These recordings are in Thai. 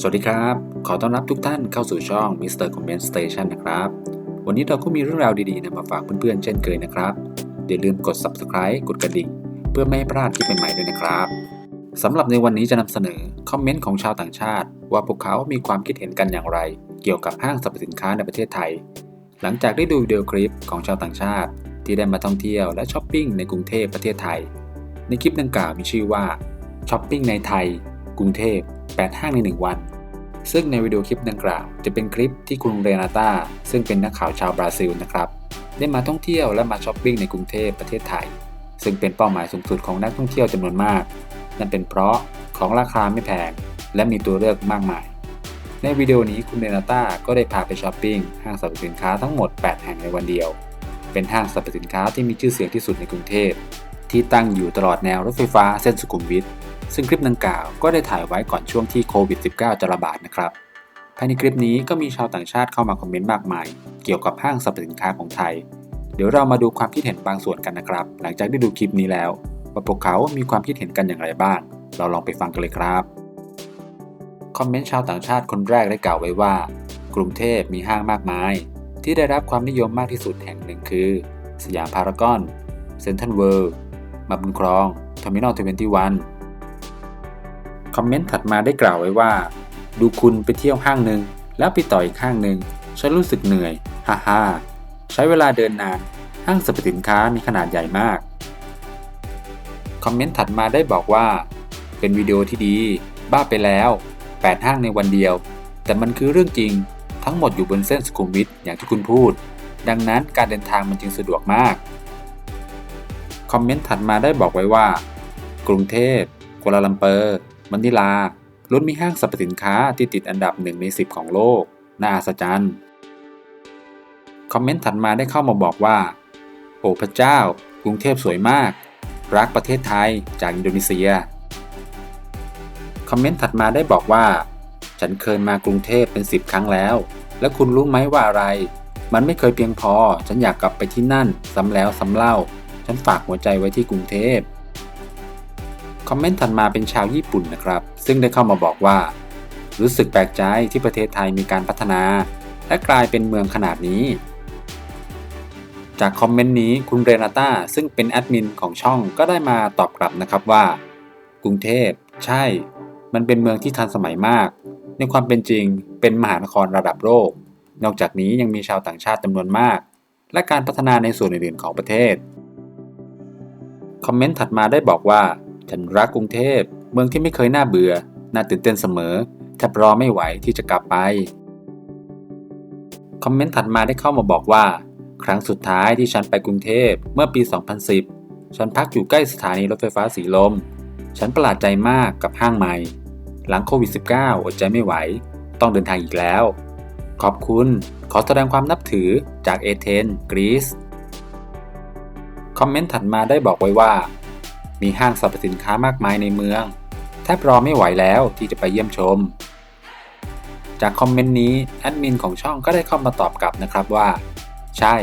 สวัสดีครับ ขอต้อนรับทุกท่านเข้าสู่ช่อง Mr. Comment Station นะครับ วันนี้เราก็มีเรื่องราวดีๆนำมาฝากเพื่อนๆเช่นเคยนะครับ อย่าลืมกด Subscribe กดกระดิ่ง เพื่อไม่ให้พลาดคลิปใหม่ๆด้วยนะครับสำหรับในวันนี้จะนำเสนอคอมเมนต์ของชาวต่างชาติ ว่าพวกเขามีความคิดเห็นกันอย่างไร เกี่ยวกับห้างสรรพสินค้าในประเทศไทย หลังจากได้ดูวิดีโอคลิปของชาวต่างชาติ ที่ได้มาท่องเที่ยวและช้อปปิ้งในกรุงเทพประเทศไทย ในคลิปดังกล่าวมีชื่อว่าช้อปปิ้งในไทย กรุงเทพ 8 ห้างใน 1 วัน ซึ่งในวิดีโอคลิปดังกล่าว จะเป็นคลิปที่คุณเรนาตาซึ่งเป็นนักข่าวชาวบราซิลนะครับ ได้มาท่องเที่ยวและมาช้อปปิ้งในกรุงเทพประเทศไทย ซึ่งเป็นเป้าหมายสูงสุดของนักท่องเที่ยวจำนวนมาก นั่นเป็นเพราะของราคาไม่แพง และมีตัวเลือกมากมาย ในวิดีโอนี้คุณเรนาตาก็ได้พาไปช้อปปิ้งห้างสรรพสินค้าทั้งหมด 8 แห่งในวันเดียว เป็นห้างสรรพสินค้าที่มีชื่อเสียงที่สุดในกรุงเทพที่ตั้งอยู่ตลอดแนวรถไฟฟ้าเส้นสุขุมวิท ซึ่งคลิปดังกล่าวก็ได้ถ่ายไว้ก่อนช่วงที่โควิด -19 จะระบาดนะครับ ภายในคลิปนี้ก็มีชาวต่างชาติเข้ามาคอมเมนต์มากมาย เกี่ยวกับห้างสรรพสินค้าของไทย เดี๋ยวเรามาดูความคิดเห็นบางส่วนกันนะครับ หลังจากได้ดูคลิปนี้แล้ว ว่าพวกเขามีความคิดเห็นกันอย่างไรบ้าง เราลองไปฟังกันเลยครับ คอมเมนต์ชาวต่างชาติคนแรกได้กล่าวไว้ว่า กรุงเทพมีห้างมากมาย ที่ได้รับความนิยมมากที่สุดแห่งหนึ่งคือ สยามพารากอน เซ็นทรัลเวิลด์มาบุญครองเทอร์มินอลทเวนตี้วัน คอมเมนต์ถัดมาได้กล่าวไว้ว่า ดูคุณไปเที่ยวห้างหนึ่งแล้วไปต่ออีกห้างหนึ่งฉันรู้สึกเหนื่อย ฮ่าฮ่าใช้เวลาเดินนาน ห้างสรรพสินค้ามีขนาดใหญ่มาก คอมเมนต์ถัดมาได้บอกว่า เป็นวิดีโอที่ดี บ้าไปแล้ว 8 ห้างในวันเดียว แต่มันคือเรื่องจริง ทั้งหมดอยู่บนเส้นสุขุมวิทอย่างที่คุณพูด ดังนั้นการเดินทางมันจึงสะดวกมาก คอมเมนต์ถัดมาได้บอกไว้ว่า กรุงเทพกัวลาลัมเปอร์ มะนิลาล้วนมีห้างสรรพสินค้าที่ติดอันดับหนึ่งใน 10 ของโลก น่าอัศจรรย์ คอมเมนต์ถัดมาได้เข้ามาบอกว่า โอ้พระเจ้า กรุงเทพสวยมาก รักประเทศไทยจากอินโดนีเซีย คอมเมนต์ถัดมาได้บอกว่า ฉันเคยมากรุงเทพเป็น 10 ครั้งแล้ว และคุณรู้ไหมว่าอะไร มันไม่เคยเพียงพอ ฉันอยากกลับไปที่นั่น ซ้ำแล้วซ้ำเล่า ฉันฝากหัวใจไว้ที่กรุงเทพ คอมเมนต์ถัดมาเป็นชาวญี่ปุ่นนะครับ ซึ่งได้เข้ามาบอกว่า รู้สึกแปลกใจที่ประเทศไทยมีการพัฒนา และกลายเป็นเมืองขนาดนี้ จากคอมเมนต์นี้คุณเรนาต้าซึ่งเป็นแอดมินของช่องก็ได้มาตอบกลับนะครับว่า กรุงเทพ ใช่ มันเป็นเมืองที่ทันสมัยมาก ในความเป็นจริง เป็นมหานครระดับโลกนอกจากนี้ยังมีชาวต่างชาติจำนวนมาก และการพัฒนาในส่วนอื่นๆของประเทศคอมเมนต์ถัดมาได้บอกว่า ฉันรักกรุงเทพ เมืองที่ไม่เคยน่าเบื่อ น่าตื่นเต้นเสมอแทบรอไม่ไหวที่จะกลับไป คอมเมนต์ถัดมาได้เข้ามาบอกว่า ครั้งสุดท้ายที่ฉันไปกรุงเทพเมื่อปี 2010 ฉันพักอยู่ใกล้สถานีรถไฟฟ้าสีลม ฉันประหลาดใจมากกับห้างใหม่ หลังโควิด -19 อดใจไม่ไหว ต้องเดินทางอีกแล้ว ขอบคุณ ขอแสดงความนับถือจากเอเธนกรีซคอมเมนต์ถัดมาได้บอกไว้ว่า มีห้างสรรพสินค้ามากมายในเมือง แทบรอไม่ไหวแล้วที่จะไปเยี่ยมชม จากคอมเมนต์นี้แอดมินของช่องก็ได้เข้ามาตอบกลับนะครับว่า ใช่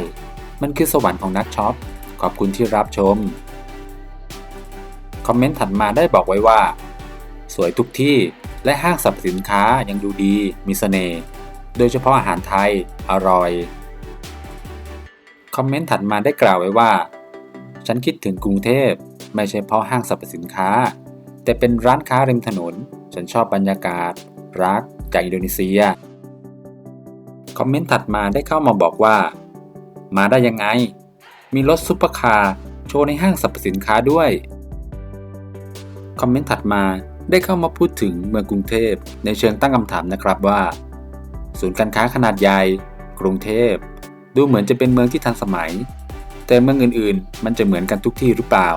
มันคือสวรรค์ของนักช็อป ขอบคุณที่รับชม คอมเมนต์ถัดมาได้บอกไว้ว่า สวยทุกที่และห้างสรรพสินค้ายังดูดี มีเสน่ห์ โดยเฉพาะอาหารไทย อร่อย คอมเมนต์ถัดมาได้กล่าวไว้ว่า ฉันคิดถึงกรุงเทพ ไม่ใช่เพราะห้างสรรพสินค้า แต่เป็นร้านค้าริมถนน ฉันชอบบรรยากาศ รักจากอินโดนีเซีย คอมเมนต์ถัดมาได้เข้ามาบอกว่า มาได้ยังไง มีรถซุปเปอร์คาร์โชว์ในห้างสรรพสินค้าด้วย คอมเมนต์ถัดมาได้เข้ามาพูดถึงเมืองกรุงเทพในเชิงตั้งคำถามนะครับว่า ศูนย์การค้าขนาดใหญ่ กรุงเทพ ดูเหมือนจะเป็นเมืองที่ทันสมัย แต่เมืองอื่นๆ มันจะเหมือนกันทุกที่หรือเปล่า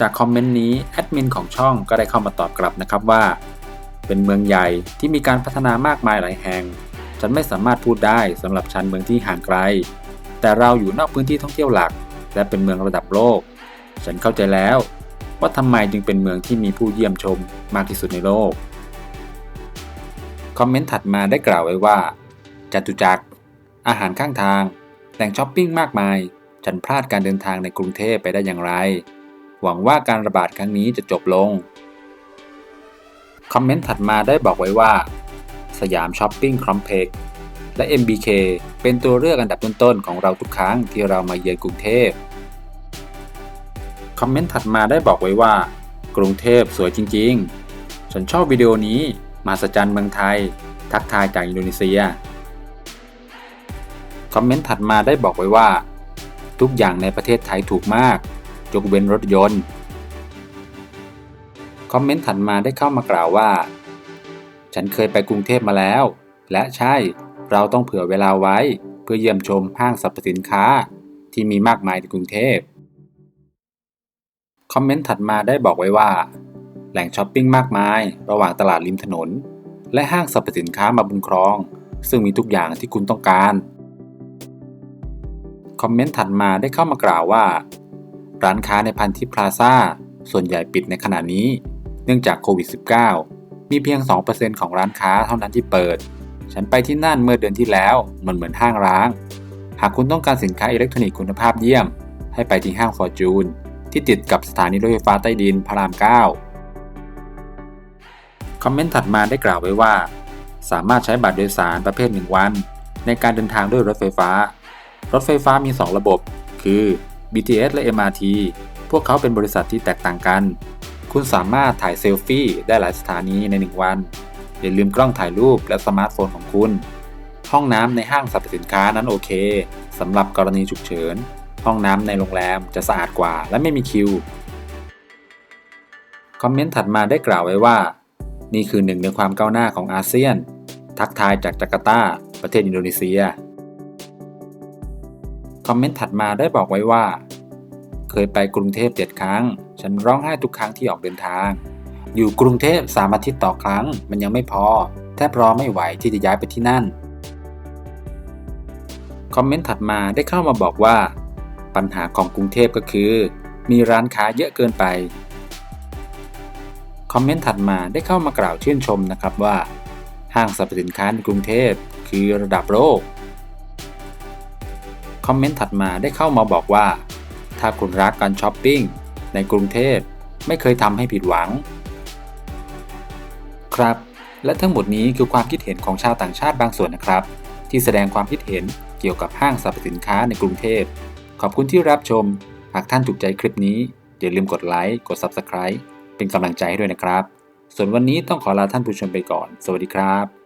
จากคอมเมนต์นี้แอดมินของช่องก็ได้เข้ามาตอบกลับนะครับว่า เป็นเมืองใหญ่ที่มีการพัฒนามากมายหลายแห่ง ฉันไม่สามารถพูดได้สำหรับฉันเมืองที่ห่างไกล แต่เราอยู่นอกพื้นที่ท่องเที่ยวหลัก และเป็นเมืองระดับโลก ฉันเข้าใจแล้ว ว่าทำไมจึงเป็นเมืองที่มีผู้เยี่ยมชมมากที่สุดในโลกคอมเมนต์ถัดมาได้กล่าวไว้ว่าจตุจักร อาหารข้างทางแหล่งช้อปปิ้งมากมาย ฉันพลาดการเดินทางในกรุงเทพไปได้อย่างไร หวังว่าการระบาดครั้งนี้จะจบลง คอมเมนต์ถัดมาได้บอกไว้ว่า สยามช้อปปิ้งคอมเพล็กซ์และ MBK เป็นตัวเลือกอันดับต้นๆของเราทุกครั้งที่เรามาเยือนกรุงเทพ คอมเมนต์ถัดมาได้บอกไว้ว่า กรุงเทพสวยจริงๆ ฉันชอบวิดีโอนี้มาสจันเมืองไทย ทักทายจากอินโดนีเซีย คอมเมนต์ถัดมาได้บอกไว้ว่า ทุกอย่างในประเทศไทยถูกมาก ยกเว้นรถยนต์ คอมเมนต์ถัดมาได้เข้ามากล่าวว่า ฉันเคยไปกรุงเทพมาแล้ว และใช่เราต้องเผื่อเวลาไว้ เพื่อเยี่ยมชมห้างสรรพสินค้าที่มีมากมายในกรุงเทพคอมเมนต์ถัดมาได้บอกไว้ว่า แหล่งช้อปปิ้งมากมาย ระหว่างตลาดริมถนน และห้างสรรพสินค้ามาบุญครอง ซึ่งมีทุกอย่างที่คุณต้องการ คอมเมนต์ถัดมาได้เข้ามากล่าวว่า ร้านค้าในพันทิพพลาซ่าส่วนใหญ่ปิดในขณะนี้ เนื่องจากโควิด -19 มีเพียง 2%ของร้านค้าเท่านั้นที่เปิด ฉันไปที่นั่นเมื่อเดือนที่แล้วมันเหมือนห้างร้าง หากคุณต้องการสินค้าอิเล็กทรอนิกส์คุณภาพเยี่ยม ให้ไปที่ห้างฟอร์จูนที่ติดกับสถานีรถไฟฟ้าใต้ดินพระราม 9 คอมเมนต์ถัดมาได้กล่าวไว้ว่า สามารถใช้บัตรโดยสารประเภท 1 วัน ในการเดินทางด้วยรถไฟฟ้า รถไฟฟ้ามี 2 ระบบ คือ BTS และ MRT พวกเขาเป็นบริษัทที่แตกต่างกัน คุณสามารถถ่ายเซลฟี่ได้หลายสถานีใน 1 วัน อย่าลืมกล้องถ่ายรูปและสมาร์ทโฟนของคุณ ห้องน้ำในห้างสรรพสินค้านั้นโอเคสำหรับกรณีฉุกเฉิน ห้องน้ำในโรงแรมจะสะอาดกว่าและไม่มีคิว คอมเมนต์ถัดมาได้กล่าวไว้ว่า นี่คือหนึ่งในความก้าวหน้าของอาเซียน ทักทายจากจาการ์ตา ประเทศอินโดนีเซีย คอมเมนต์ถัดมาได้บอกไว้ว่า เคยไปกรุงเทพเจ็ดครั้ง ฉันร้องไห้ทุกครั้งที่ออกเดินทาง อยู่กรุงเทพสามอาทิตย์ต่อครั้ง มันยังไม่พอ แทบรอไม่ไหวที่จะย้ายไปที่นั่น คอมเมนต์ถัดมาได้เข้ามาบอกว่า ปัญหาของกรุงเทพก็คือ มีร้านค้าเยอะเกินไป คอมเมนต์ถัดมาได้เข้ามากล่าวชื่นชมนะครับว่า ห้างสรรพสินค้าในกรุงเทพคือระดับโลก คอมเมนต์ถัดมาได้เข้ามาบอกว่า ถ้าคุณรักการช้อปปิ้งในกรุงเทพไม่เคยทำให้ผิดหวัง ครับ และทั้งหมดนี้คือความคิดเห็นของชาวต่างชาติบางส่วนนะครับ ที่แสดงความคิดเห็นเกี่ยวกับห้างสรรพสินค้าในกรุงเทพ ขอบคุณที่รับชม หากท่านถูกใจคลิปนี้ อย่าลืมกดไลค์ กด Subscribe เป็นกำลังใจให้ด้วยนะครับ ส่วนวันนี้ต้องขอลาท่านผู้ชมไปก่อน สวัสดีครับ